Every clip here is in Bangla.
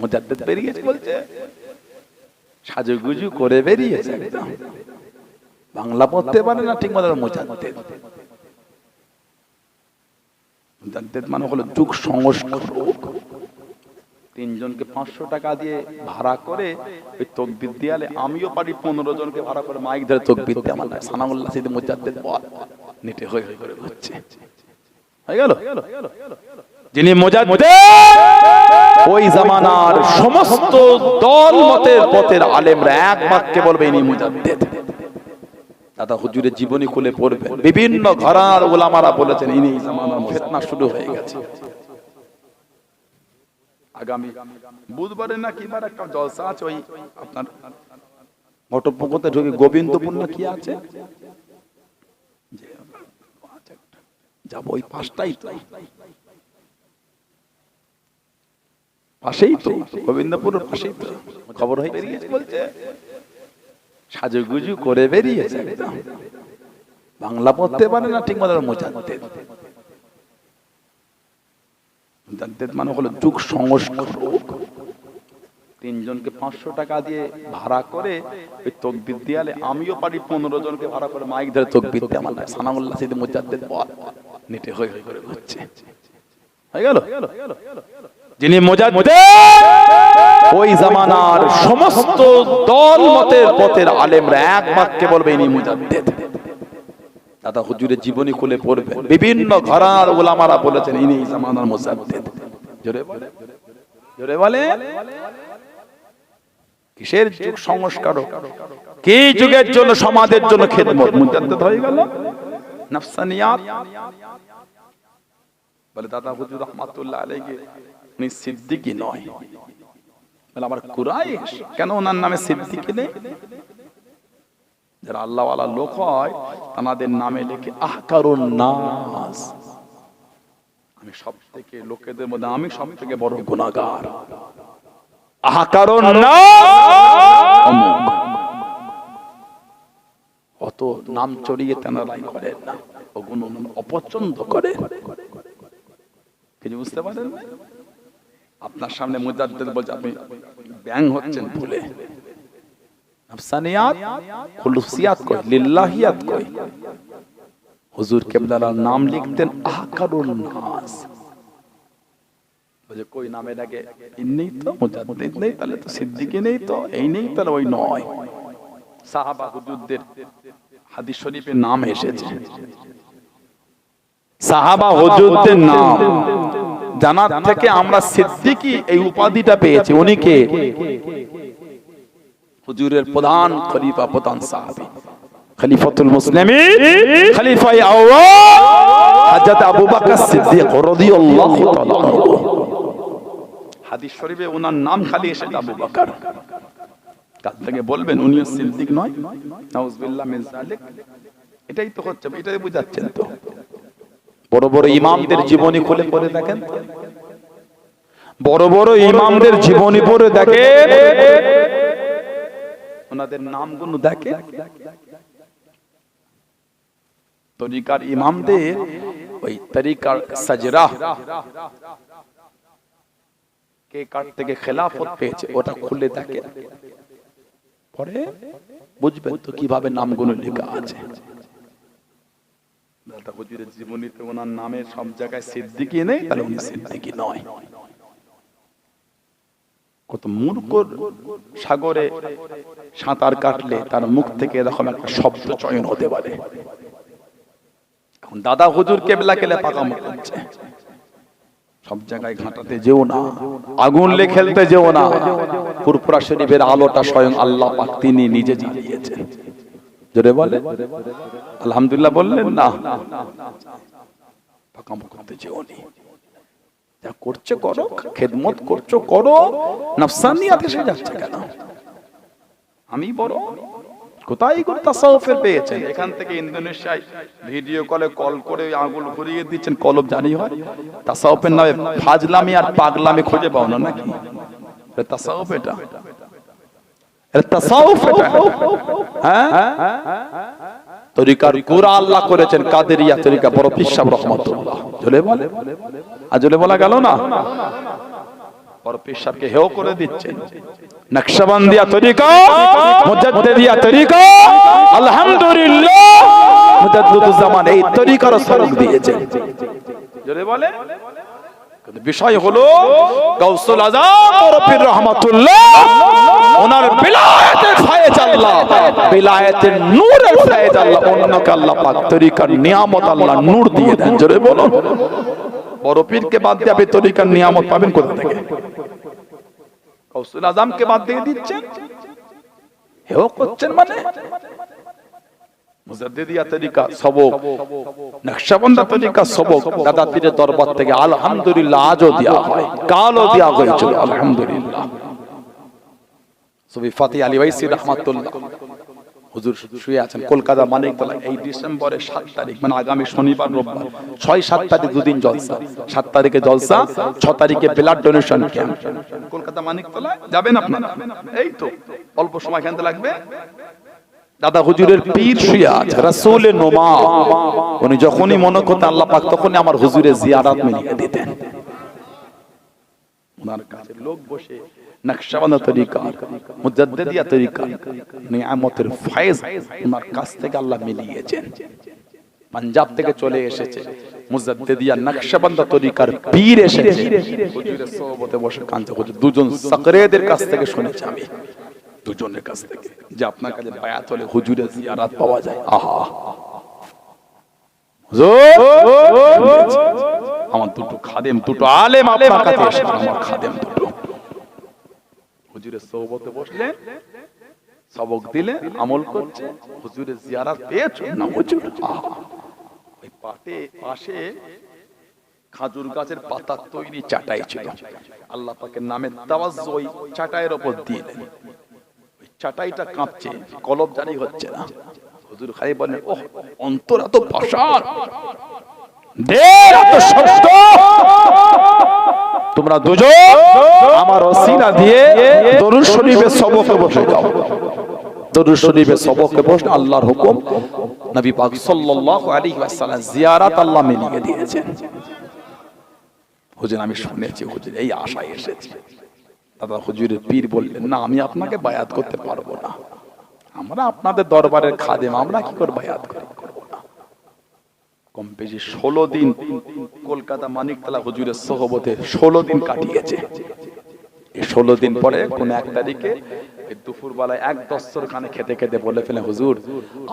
মুজাদ্দেদ বেরিয়েছে বলছে। সাজুগুজু করে বেরিয়েছে বাংলা পড়তে পারে না, ঠিক মতো মুজাদ্দেদ। মুজাদ্দেদ মানে হলো যুগ তিনজনকে পাঁচশো টাকা দিয়ে ভাড়া করে ওই তকবির দিয়ালে আমিও পারি, পনেরো জনকে ভাড়া করে মাইক ধরে তকবির দিয়ে আমার সানামুল্লাহ সিদ্ধি মুজাদ্দেদ বল। নেটে হয়ে হয়ে করে হচ্ছে। হয়ে গেল? যিনি মুজাদ্দেদ! ওই জামানার সমস্ত দল মতের পথের আলেমরা এক বাক্যে বলবে, ইনি মুজাদ্দেদ। দাদা হুজুরের জীবনী খুলে পড়বেন। বিভিন্ন ঘরার ওলামারা বলেছেন, ইনি জামানার ফেতনা শুরু হয়ে গেছে। আগামী বুধবারে না কিবার একটা জলসা আছে, ওই আপনার ঘটপুকুরতে ঢুকে গোবিন্দপুর না কি আছে? যাব ওই পাঁচটাই তো পাশেই তো, গোবিন্দপুরের পাশেই তো। খবর হয়ে বেরিয়েছে বলছে। সাজুগুজু করে বেরিয়েছে। বাংলা পড়তে পারে না, ঠিক মতো মোজাদ্দেদ মুজাদ্দেদ মানে হলো যুগ সংস্কারক তিনজনকে পাঁচশো টাকা দিয়ে ভাড়া করে ওই তকবির দিয়ালে আমিও পারি, পনেরো জনকে ভাড়া করে মাইক ধরে তকবির দিয়ে আমার সানামুল্লাহ সিদ্ধি মুজাদ্দেদ বল নেটে হয়ে হয়ে করে হচ্ছে হয়ে গেল? যিনি ওই জামানার সমস্ত দল মতের পথের আলেমরা এক বাক্যে বলবে, ইনি মুজাদ্দেদ। দাদা হুজুরের জীবনী খুলে পড়বেন বিভিন্ন ঘরার ওলামারা বলেছেন, ইনি জামানার মুজাদ্দেদ। জোরে বলে জোরে বলে কিসের যুগ কি যুগের জন্য, সমাজের জন্য খেদমত? মুজাদ্দেদ হয়ে গেল? নফসানিয়াত? বলে, দাদা হুজুর রহমাতুল্লাহ আলাইহি উনি সিদ্দিকী নয়। কুরাইশ কেন ওনার নামে সিদ্দিকী নেই? যারা আল্লাহওয়ালা লোক হয়, তাদের নামে আহকারুন নাস। আমি সব থেকে লোকেদের মধ্যে, আমি সব থেকে বড় গুণাগার আহকারুন অত নাম চড়িয়ে তেনারাই করেন না। অপছন্দ করে কিছু বুঝতে পারেন আপনার সামনে মুজাদ্দেদ বলছে, আপনি ব্যাং হচ্ছেন, ভুলে। নফসানিয়াত খুলুসিয়াত কই লিল্লাহিয়াত কই হুজুর কেবলার নাম লিখতেন আহকারুন নাস। বলে কই নামে ডাকে ইন্নেই তো, মুজাদ্দিদ নেই, তাহলে তো সিদ্দিকী নেই তো, এই নেই, তাহলে ওই নয়। সাহাবা হুজুরদের হাদিস শরীফে নাম এসেছে। সাহাবা হুজুরদের নাম। জানার থেকে আমরা সিদ্দিকী এই উপাধিটা পেয়েছি, উনি কে? হুজুরের প্রধান খলিফা, প্রধান সাহাবী। খলিফাতুল মুসলিমিন খলিফায়ে আউয়াল, হযরত আবু বকর সিদ্দিক রাদিয়াল্লাহু তাআলা হাদিস শরীফে ওনার নাম খালি এসেছে আবু বকর। কাল থেকে বলবেন উনি সিদ্দিক নয়। নাউজুবিল্লাহ মিন যালিক। এটাই তো হচ্ছে, এটাই বুঝাচ্ছেন তো। বড় বড় ইমামদের জীবনী খুলে পড়ে দেখেন? বড় বড় ইমামদের জীবনী পড়ে দেখেন? ওনাদের নামগুলো দেখে তরিকার ইমামদের ওই তরিকার সাজরা। কে কার থেকে খেলাফত পেয়েছে ওটা খুলে দেখে পরে বুঝবেন তো কীভাবে নামগুলো লেখা আছে। দাদা হুজুরের জীবনীতে ওনার নামে সব জায়গায় সিদ্দিকি নেই, তাহলে উনি সিদ্দিকি নয়। কত মূর্খ সাগরে সাঁতার কাটলে তার মুখ থেকে এরকম একটা শব্দ চয়ন হতে পারে। এখন দাদা হুজুর কেবলা কেলে পাকা মুখ করছে। সব জায়গায় ঘাটাতে যেও না, আগুন লে খেলতে যেও না। পুরপুরা শরীফের আলোটা স্বয়ং আল্লাহ পাক তিনি নিজে জ্বালিয়েছেন। জোরে বলে। আলহামদুলিল্লাহ বললেন, না পাকা করতে যেও নি। যা করছ করো, খেদমত করছ করো, নফসানিয়াত এসে যাচ্ছে কেন? আমি বড়, কোথায় করে তাসাউফের পেয়েছেন? এখান থেকে ইন্দোনেশিয়ায় ভিডিও কলে, কল করে আঙুল ঘুরিয়ে দিচ্ছেন কলব জানি হয়। তাসাউফের নামে ফাজলামি আর পাগলামি খুঁজে পাও না নাকি? তাসাউফ এটা এটা তাসাউফ এটা হ্যাঁ তরিকার কুরা আল্লাহ করেছেন কাদেরিয়া তরিকা, বড় পিসাব রহমতুল্লাহ। জলে বলে। আর জলে বলা গেল না? বড় পীর সাহেবকে হেও করে দিচ্ছেন। নকশবন্দিয়া তরিকা, মুজাদ্দিদিয়া তরিকা, আলহামদুলিল্লাহ এই তরিকার সরক দিয়েছেন জোরে বলে। বিষয় হলো আজম ওরফির রহমাতুল্লাহ। ওনার বিলায়াতের ফায়েজ আল্লাহ। বিলায়াতের নূরের ফায়েজ আল্লাহ। আল্লাহ পাক তরিকার নিয়ামত আল্লাহ নূর দিয়ে দেন। জোরে বলো বড় পীরকে বাদ দিয়ে তরিকার নিয়ামত পাবেন কোথা থেকে? গাউসুল বাদ দিয়ে দিচ্ছেন? হেও করছেন মানে? কলকাতা মানিকতলা। এই ডিসেম্বরের সাত তারিখ মানে আগামী শনিবার, রোববার। ছয়, সাত তারিখ দুদিন জলসা। সাত তারিখে জলসা, ছ তারিখে blood donation camp. Kolkata Maniktala যাবেন আপনারা? এই তো, অল্প সময় থেকে লাগবে। দাদা হুজুরের পীর শুয়ে আছে, রাসূলের নোমা উনি যখনই মনে করতেন আল্লাহ পাক, তখনই আমার হুজুরের জিয়ারাত মিলিয়ে দিতেন। ওনার কাছে লোক বসে নকশবন্দ তরিকা মুজাদ্দিদিয়া তরিকা নিয়ামতের ফায়েজ ওনার কাছ থেকে আল্লাহ মিলিয়েছেন। পাঞ্জাব থেকে চলে এসেছে, মুজাদ্দিদিয়া নকশবন্দ তরিকার পীর এসেছে। হুজুরের সোহবতে বসে কাঁদছে। হুজুর দুজন সাকরেদের কাছ থেকে শুনেছি আমি। দুজনের কাছ থেকে যে আপনার কাছে বায়াত হলে হুজুরের জিয়ারাত পাওয়া যায়। আহা। আমার দুটো খাদেম দুটো আলেম আপনার কাছে আমার খাদেম দুটো। হুজুরের সৌবতে বসলেন সবক দিলে আমল করছে হুজুরের জিয়ারাত পেয়েছ না হুজুর আহা। ওই পাটে পাশে খাজুর গাছের পাতা তৈরি চাটাই ছিল। আল্লাহ পাকের নামে তাওয়াজ্জু ওই চাটাইয়ের উপর দিয়ে ওই চাটাইটা কাঁপছে কলব জারি হচ্ছে না। হুজুর খালি বলেন ওহ অন্তর এত পাষাণ দেহ এত শক্ত তোমরা দুজন আমার ওসিলা দিয়ে দরুদ শরীফে সবকে বসে যাও। দরুদ শরীফে সবকে বসে আল্লাহর হুকুম নবী পাক সাল্লাল্লাহু আলাইহি ওয়াসাল্লাম জিয়ারাত আল্লাহ মিলিয়ে দিয়েছেন। হুজুর আমি শুনেছি হুজুর এই আশায় এসেছি। দাদা হুজুরের পীর বললেন, না, আমি আপনাকে বায়াত করতে পারব না। আমরা আপনাদের দরবারের খাদেম, আমরা কি করে বায়াত করি? ষোলো দিন কলকাতা মানিকতলা হুজুরের সহবতে ষোলো দিন কাটিয়েছে। ষোলো দিন পরে কোন এক তারিখে এই দুপুর বেলায় এক দস্তর খানে খেতে খেতে বলে ফেলে, হুজুর,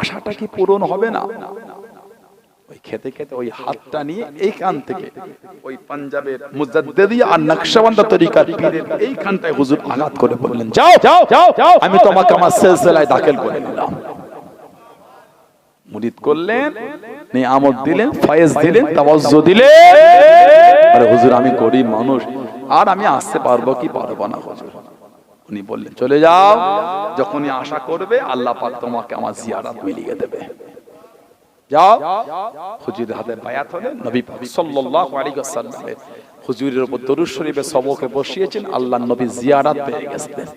আশাটা কি পূরণ হবে না? ওই খেতে খেতে ওই হাতটা নিয়ে এইখান থেকে ওই পাঞ্জাবের মুজাদ্দিদিয়া আর নকশবন্দা তরিকার পীরের এইখানটায় হুজুর আঘাত করে বললেন যাও যাও যাও আমি তোমাকে আমার সিলসিলায় দাখিল করে নিলাম। মুরিদ করলেন নিয়ামত দিলেন ফয়েজ দিলেন তাওয়াজ্জু দিলেন। আরে হুজুর আমি গরিব মানুষ আর আমি আসতে পারব কি পারব না হুজুর? উনি বললেন চলে যাও যখনই আশা করবে আল্লাহ পাক তোমাকে আমার জিয়ারাত মিলিয়ে দেবে। যাও। হুজুরের হাতে বায়াত হলে নবী পাক সাল্লাল্লাহু আলাইহি ওয়াসাল্লামের হুজুরের উপর দরুদ শরীফে সবকে বসিয়েছেন আল্লাহ নবী জিয়ারাত পেয়ে গেছেন।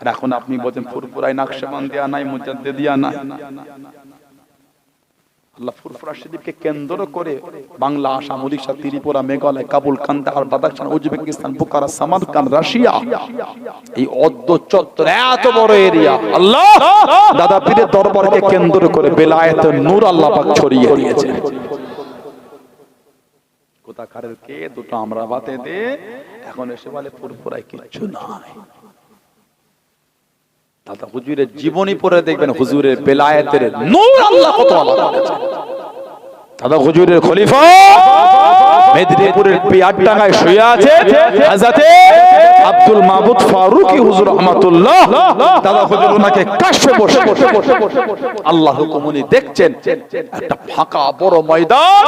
আর এখন আপনি বলেন ফুরফুরাই নকশবন্দিয়া নাই, মুজাদ্দিদিয়া নাই। আল্লাহ ফুরফুরা শরীফকে কেন্দ্র করে Bangla Assam Orissa Tripura, Meghalaya, Kabul Kandahar Badakhshan Uzbekistan Bukhara Samarkand Russia. এই অদ্য চত্বর এত বড় এরিয়া। আল্লাহ! দাদা পীরের দরবারকে কেন্দ্র করে বেলায়েত নূর আল্লাহ পাক ছড়িয়ে দিয়েছে। কোথাকারের কে? দুটো আমরা বাতে দে। এখন এসে বলে ফুরফুরায় কিচ্ছু নাই। দাদা হুজুরের জীবনী পড়ে দেখবেন হুজুরের বেলায়েতের নূর আল্লাহ কত দাদা হুজুরের খলিফা। মেদিনীপুরের পিয়ারডাঙ্গায় শুয়ে আছে হাজাতে আব্দুল মাহমুদ ফারুকি হুজুর রহমাতুল্লাহ। দাদা হুজুর ওনাকে কাশে বসে আল্লাহ হুকুম উনি দেখছেন, একটা ফাঁকা বড় ময়দান,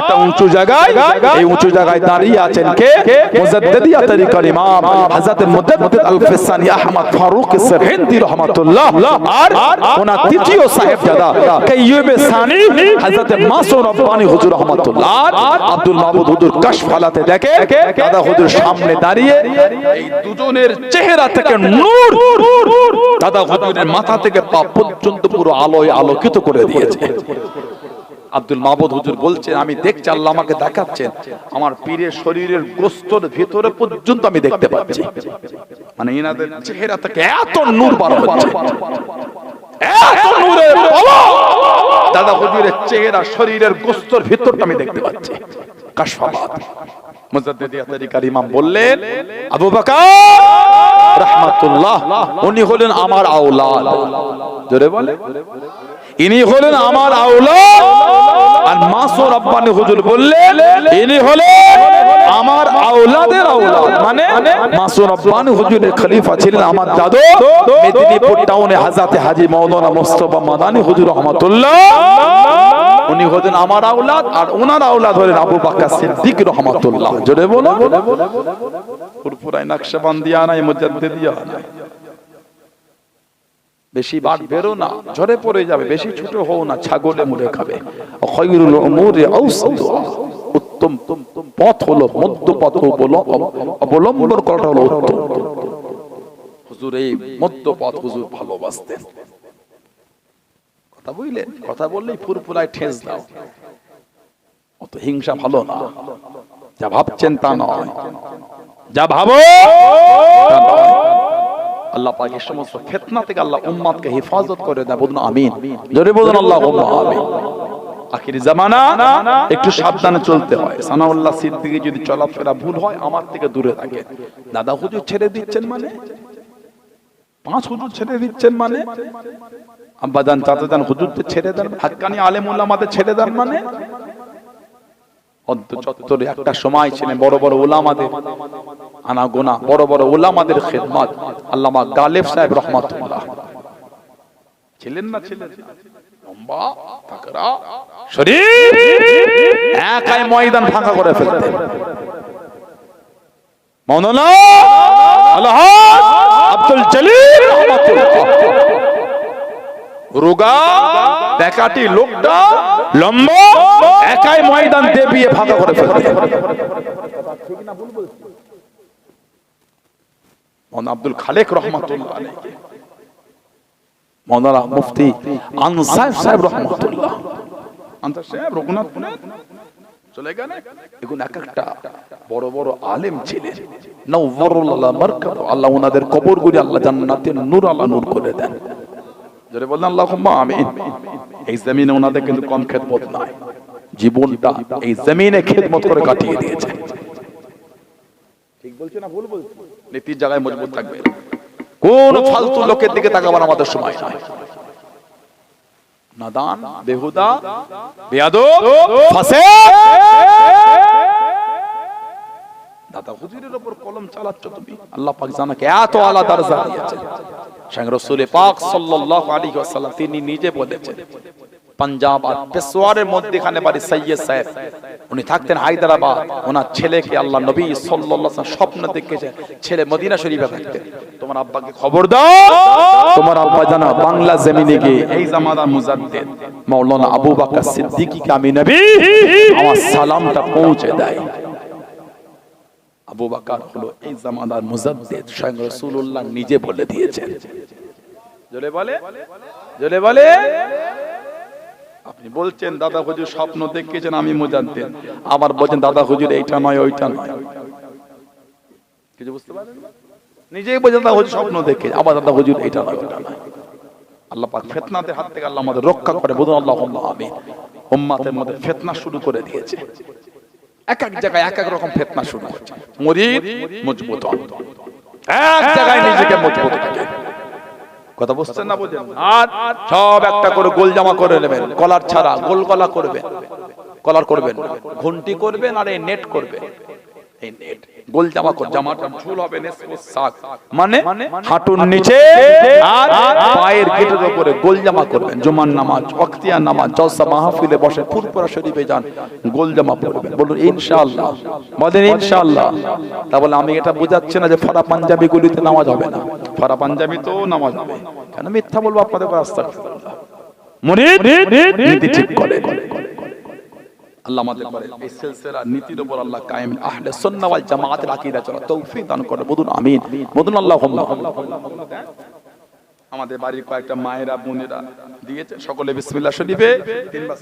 একটা উঁচু জায়গায়, এই উঁচু জায়গায় দাঁড়িয়ে আছেন কে? মুজাদ্দিদিয়া তরিকার ইমাম হযরত মুজাদ্দিদ আল ফিসানি আহমদ ফারুক সিরহিন্দি রহমাতুল্লাহ। আর ওনার তৃতীয় সাহেবজাদা কাইয়ুবে সানি, হযরত মাসুম রব্বানি হুজুর রহমাতুল্লাহ। আব্দুল মাহমুদ হুজুর কাশ ফালাতে দেখে দাদা হুদুর সামনে দাঁড়িয়ে এই দুজনের চেহারা থেকে নূর দাদা হুদুরের মাথা থেকে পা পর্যন্ত পুরো আলোয় আলোকিত করে দিয়েছে। আব্দুল মাহবুদ হুজুর বলছেন, আমি দেখছি আল্লাহ আমাকে দেখাচ্ছেন। আমার পীরের শরীরের গোস্তর ভিতরে পর্যন্ত আমি দেখতে পাচ্ছি। মানে ইনাদের চেহারা থেকে এত নূর বার দাদা হুজুরের চেহারা, শরীরের গোস্তর ভিতরটা আমি দেখতে পাচ্ছি। কাশফাবাদ ইমাম বললেন, আবু বকর রাহমাতুল্লাহ, উনি হলেন আমার আওলাদ। জোরে বলে? ইনি হলেন আমার আওলাদ। আর মাসুর আব্বানি হুজুর বললেন, ইনি হলেন আমার আওলাদের আওলাদ। মানে মাসুর আব্বানি হুজুরের খলিফা ছিলেন আমার দাদু। মেদিনীপুর টাউনে হাজাতে হাজী মাওলানা মুস্তাফা মাদানী হুজুর রহমাতুল্লাহ। উনি হলেন আমার আওলাদ আর ওনার আওলাদ হলেন আবু বাক্কা সিদ্দিক রহমাতুল্লাহ। জোরে বলো। পুরপুরায় নকশবন্দিয়া নাই, মুজাদ্দিদিয়া নাই। বেশি বার বেরো না, ঝরে পড়ে যাবে, বেশি ছোট হও না, ছাগলে মুড়ে খাবে। খয়রুল উমুরি আওসাতুহা উত্তম পথ হলো মধ্য পথ বলো অবলম্বন করাটা হলো উত্তম। হুজুর, এই মধ্য পথ হুজুর ভালোবাসতেন। কথা বুঝলেন কথা বললেই ফুরফুরায় ঠেস দাও। অত হিংসা ভালো না। যা ভাবছেন তা নয়। যা ভাবো আল্লাহ পাক এই সমস্ত ফিতনা থেকে আল্লাহ উম্মাদকে হেফাজত করে দেয় বলুন আমিন। জোরে বলুন আল্লাহ আমিন। আখির জামানা, একটু সাবধানে চলতে হয়। সানাউল্লাহ সিদ্দিকী যদি চলাফেরা ভুল হয়, আমার থেকে দূরে থাকে। দাদা হুজুর ছেড়ে দিচ্ছেন মানে? পাঁচ হুজুর ছেড়ে দিচ্ছেন মানে? আব্বাজান চাচাজান হুজুরকে ছেড়ে দেন, হাক্কানি আলেম উল্লামাদের ছেড়ে দেন মানে? অন্ত চত্বরে একটা সময় ছিলেন বড় বড় ওলামাদের আনা গোনা বড় বড় ওলামাদের খেদমত। আল্লামা গালেব সাহেব রহমাতুল্লাহ। ছিলেন না ছিলেন? লম্বা আব্দুল জলিল রোগা, বেকাটি, লোকটা, লম্বা, একাই ময়দান দেবিয়ে ফাঁকা করে ফেলতে মৌলানা আব্দুল খালেক মুফতি আনসার সাহেব রহমাতুল্লাহ। আনসার সাহেব চলে গেলে এখন এক একটা বড় বড় আলেম ছিলেন। নওয়ারুল্লাহ মারকাত আল্লাহ ওনাদের কবরগুলি আল্লাহ জান্নাতে নূর আল্লাহ নূর করে দেন। জোরে বললেন আল্লাহুম্মা আমিন। এই জমিনে ওনাদের কিন্তু কম খেদমত নাই। জীবনটা এই জমিনে খেদমত করে কাটিয়ে দিয়েছে। ঠিক বলছি না ভুল বলছি? নীতির জায়গায় মজবুত থাকবে। কোন ফালতু লোকের দিকে তাকাবার আমাদের সময় নাই। নাদান বেহুদা বেয়াদব ফাসিক দাদা হুজুরের উপর কলম চালাচ্ছ তুমি। আল্লাহ পাক জানাকে এত আলাদা দরজা দিয়েছেন। শাহ রাসূল পাক সাল্লাল্লাহু আলাইহি ওয়াসাল্লাম তিনি নিজে বলেছেন, পাঞ্জাব আর পেশোয়ারের মধ্যখানে বাড়ি সৈয়দ সাহেব, উনি থাকতেন হায়দ্রাবাদ। ওনার ছেলেকে আল্লাহ নবী সাল্লাল্লাহু স্বপ্ন দেখেছে ছেলে মদিনা শরীফে থাকতেন। তোমার আব্বাকে খবর দাও। তোমার আব্বা জানা বাংলা জমিনে গিয়ে এই জামাদার মুজাদ্দিদ, মাওলানা আবু বকর সিদ্দিকীকে আমি নবী, আমার সালামটা পৌঁছে দেয়। আবু বাকার হলো এই জামানার মুজাদ্দিদ, স্বয়ং রাসূলুল্লাহ নিজে বলে দিয়েছেন। জোরে বলে? জোরে বলে? আপনি বলছেন, দাদা হুজুর স্বপ্ন দেখেছেন আমি মুজাদ্দিদ। আবার বলছেন, দাদা হুজুর, এইটা নয়, ওইটা নয়। কিছু বুঝতে পারেন নিজেই বলছেন, দাদা হুজুর স্বপ্ন দেখে। আবার দাদা হুজুর, এইটা নয়, ওইটা নয়। আল্লাহ পাক ফিতনাদের হাত থেকে আল্লাহ আমাদের রক্ষা করে বলুন আল্লাহুম্মা আমিন। উম্মাতের মধ্যে ফিতনা শুরু করে দিয়েছে। এক এক জায়গায় এক এক রকম ফেতনা শুরু হচ্ছে মরিদ মজবুত এক জায়গায় নিজেকে মজবুত থাকে। কথা বুঝছেন না বুঝেন আর সব একটা করে গোল জামা করে নেবেন কলার ছাড়া গোল কলা করবেন। কলার করবেন। ঘন্টি করবেন আর এই নেট করবেন। এই নেট গোল জামা কর জামাটা ঝুল হবে মানে হাঁটুর নিচে আর পায়ের গিটের উপরে গোল জামা করবেন জুমার নামাজ ওয়াক্তিয়া নামাজ জলসা মাহফিলে বসে ফুরপুরা শরীফে যান গোল জামা পরবেন বলুন ইনশাআল্লাহ বলেন ইনশাআল্লাহ তা বলে আমি এটা বোঝাচ্ছি না যে ফরা পাঞ্জাবি গুলিতে নামাজ হবে না ফরা পাঞ্জাবি তো নামাজ হবে কেন মিথ্যা বলব আপনাদের রাস্তা মুরিদ নীতি ঠিক করে আল্লাহ আমাদের নীতির উপর আল্লাহ কায়েম। দান করে আমিন। আমাদের বাড়ির কয়েকটা মায়েরা, বোনেরা দিয়েছে, সকলে বিসমিল্লা শরীফে। তিনবার